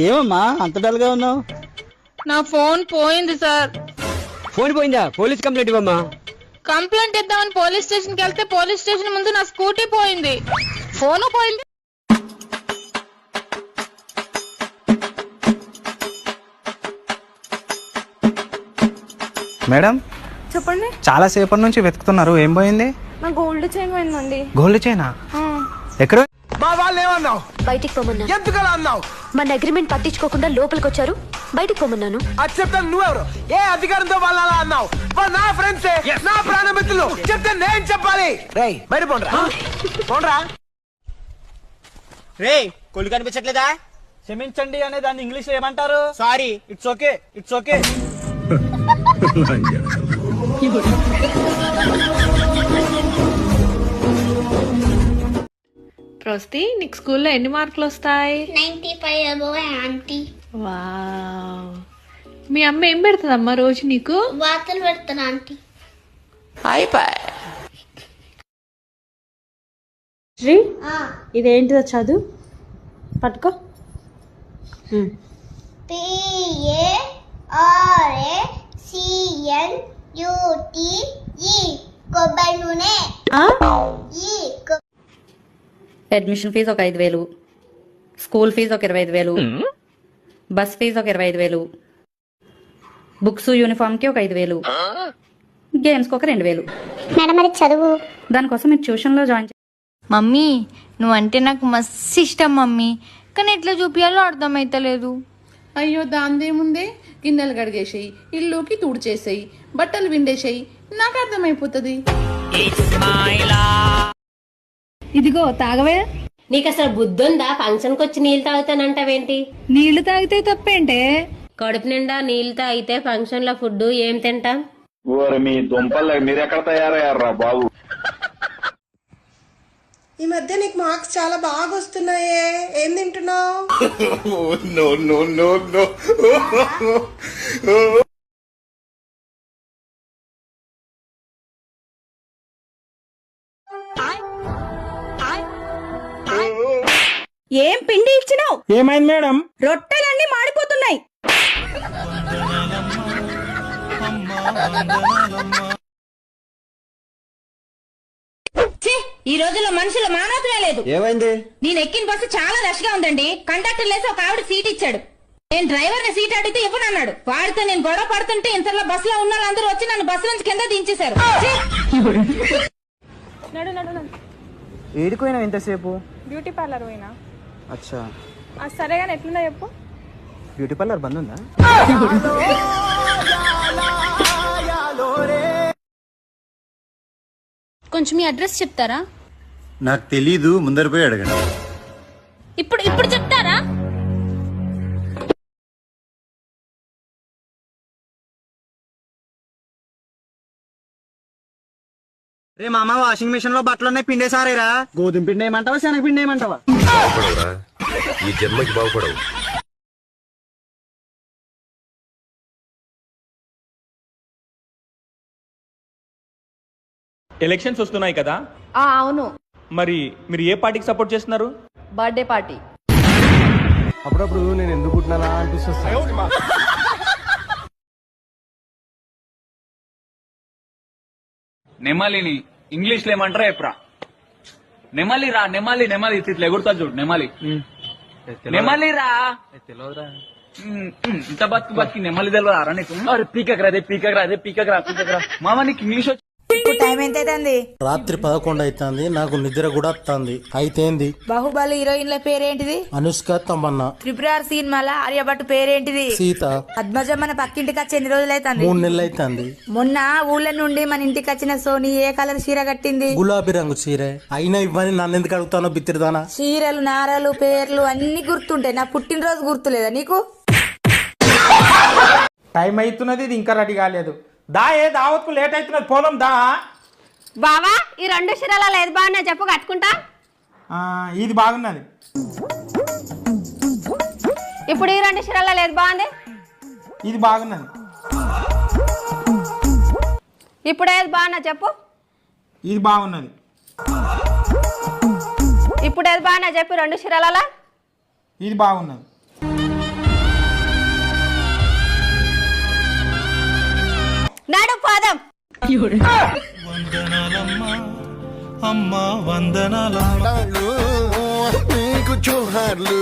ఏమమ్మా అంత డల్గా ఉన్నావు? నా ఫోన్ పోయింది సార్. ఫోన్ పోయిందా? పోలీస్ కంప్లైంట్ ఇవ్వమ్మా. కంప్లైంట్ ఇద్దామని పోలీస్ స్టేషన్కి వెళ్తే పోలీస్ స్టేషన్ ముందు నా స్కూటీ పోయింది. ఫోను పోయింది. మేడం చెప్పండి. చాలా సేపటి నుంచి వెతుకుతున్నారు. ఏం పోయింది? నా గోల్డ్ చైన్ పోయిందండి. గోల్డ్ చైనా? ఎక్కడ వాళ్ళు ఏమన్నావు బయటికి పొమ్మన్నాను ఎందుకలా అన్నావు? మన అగ్రిమెంట్ పట్టించుకోకుండా లోపలికి వచ్చారు బయటికి పొమ్మన్నాను అది చెప్తాను నువ్వెవరు? ఏ అధికారంతో వాళ్ళు అలా అన్నావు? వాళ్ళు నా ఫ్రెండ్సే నా ప్రాణమిత్రులు? చెప్తే నేను చెప్పాలి. రేయ్ బయట పోండ్రా. పోండ్రా. రే కొళ్ళు కనిపించట్లేదా? క్షమించండి అనే దాన్ని ఇంగ్లీష్లో ఏమంటారు sorry it's okay it's okay ప్రొస్తి నీకు స్కూల్లో ఎన్ని మార్కులు వస్తాయి? Ninety five above aunty. Wow. మీ అమ్మ ఏం పెడుతుందమ్మా రోజు నీకు? వార్తలు పెడతాను ఆంటీ. శ్రీ ఇదేంటిదో చదువు? పట్టుకో. పిఏ ఆర్ఏ సిఎన్ యుటిఈ కొబ్బరి నూనె ఈ కొ- అడ్మిషన్ ఫీజు ఒక ఐదు వేలు. స్కూల్ ఫీజు ఒక ఇరవై ఐదు వేలు. బస్ ఫీజు ఒక ఇరవై ఐదు వేలు. బుక్స్ యూనిఫామ్కి ఒక ఐదు వేలు. గేమ్స్కి ఒక రెండు వేలు. మేడం మరి చదువు. దానికోసం మీరు ట్యూషన్లో జాయిన్ చే- మమ్మీ నువ్వంటే నాకు మస్తు ఇష్టం మమ్మీ. కానీ ఎట్లా చూపించాలో అర్థమైతలేదు. అయ్యో దాందేముందే? గిన్నెలు కడిగేసేయి ఇల్లుకి తుడిచేసేయి బట్టలు విండేసేయి. నాకు అర్థమైపోతుంది. ఇదిగో తాగవే. నీకు అసలు బుద్ధుందా? ఫంక్షన్కి వచ్చి నీళ్ళు తాగుతానంటావేంటి? నీళ్ళు తాగితే తప్పేంటే? కడుపు నిండా నీళ్ళు తాగితే ఫంక్షన్లో ఫుడ్ ఏం తింటాం? ఓరి మీ దుంపలు మీరెక్కడ తయారయ్యారా బాబు? ఈ మధ్య నీకు మార్క్స్ చాలా బాగా వస్తున్నాయే ఏం తింటున్నావు? ఏం పిండి ఇచ్చినావు? ఏమైంది మేడం? రొట్టెలన్నీ మాడిపోతున్నాయి. ఈ రోజుల్లో మనుషుల మానవతమే లేదు. ఏమైంది? నేను ఎక్కిన బస్సు చాలా రష్గా ఉందండి. కండక్టర్ లేసి ఒక ఆవిడ సీట్ ఇచ్చాడు. నేను డ్రైవర్ని సీట్ అడిగితే ఇవ్వనన్నాడు. వాడితో నేను గొడవ పడుతుంటే ఇంతలో బస్సులో ఉన్న వాళ్ళందరూ వచ్చి నన్ను బస్సు నుంచి కింద దించేశారు. ఛీ! ఏడిపోయినా ఎంతసేపు బ్యూటీ పార్లర్ పోయినా. అచ్చా. ఆ సరే కానీ ఎట్లున్నా చెప్పు. బ్యూటీ పార్లర్ బంద్ ఉందా కొంచెం మీ అడ్రస్ చెప్తారా? నాకు తెలీదు ముందర పోయి అడగండి. ఇప్పుడు ఇప్పుడు చెప్తారా? రే మామ వాషింగ్ మిషన్లో బట్టలు ఉన్నాయి పిండేసారేరా గోధుమ పిండి ఏమంటావా శనగ పిండి ఏమంటావా? ఈ జన్మకి బాగుపడవు. ఎలక్షన్స్ వస్తున్నాయి కదా? అవును. మరి మీరు ఏ పార్టీకి సపోర్ట్ చేస్తున్నారు? Birthday party. అప్పుడప్పుడు నేను ఎందుకు పుట్టినానా అనిపిస్తుంది. నెమలిని ఇంగ్లీష్లో ఏమంటారా ఎప్రా నెమలి రా నెమలి నెమలి. ఇట్లా ఎగురుతా చూడు నెమలి. నెమలి రా. ఉమ్, ఇంత బతికి బతికి నెమలి తెలియదా నీకు. అరే పీకక్ రా అదే పీకక్ రా అదే పీకక్ రా పీకక్ రా. మామ నీకు ఇంగ్లీష్ టైం ఎంత అవుతుంది? రాత్రి పదకొండు అవుతుంది నాకు నిద్ర కూడా వస్తుంది. అయితేంది? బాహుబలి హీరోయిన్ల పేరేంటిది? అనుష్క తమన్నా. ఫిబ్రవరి సినిమాల ఆర్యభట్టు పేరేంటిది? సీత. పద్మజ మన పక్కింటికి వచ్చి ఎన్ని రోజులు అవుతుంది? మూడు నెలలు అవుతుంది. మొన్న ఊళ్ళ నుండి మన ఇంటికి వచ్చిన సోని ఏ కలర్ చీర కట్టింది? గులాబీ రంగు చీర. అయినా ఇవ్వని నన్ను ఎందుకు అడుగుతానో బిత్తిరిదానా? చీరలు నారలు పేర్లు అన్ని గుర్తుంటాయి. నా పుట్టినరోజు గుర్తులేదా నీకు? టైం అవుతున్నది ఇది ఇంకా రెడీ కాలేదు. దా ఏ దావత్కు లేట్ అవుతున్నది? పోలం దా. బావా ఈ రెండు శిరాల ఏది బాగున్నా చెప్పు కట్టుకుంటా? ఆ, ఇది బాగున్నది. ఇప్పుడు ఈ రెండు శిరాల ఏది బాగుంది? ఇది బాగున్నది. ఇప్పుడు ఏది బాగున్నా చెప్పు. ఇది బాగున్నది. ఇప్పుడు ఏది బాగున్నా చెప్పు రెండు శిరాల ఇది బాగున్నది. நடுப்பாதம் అమ్మా వందనాలు నీకు చూహార్లు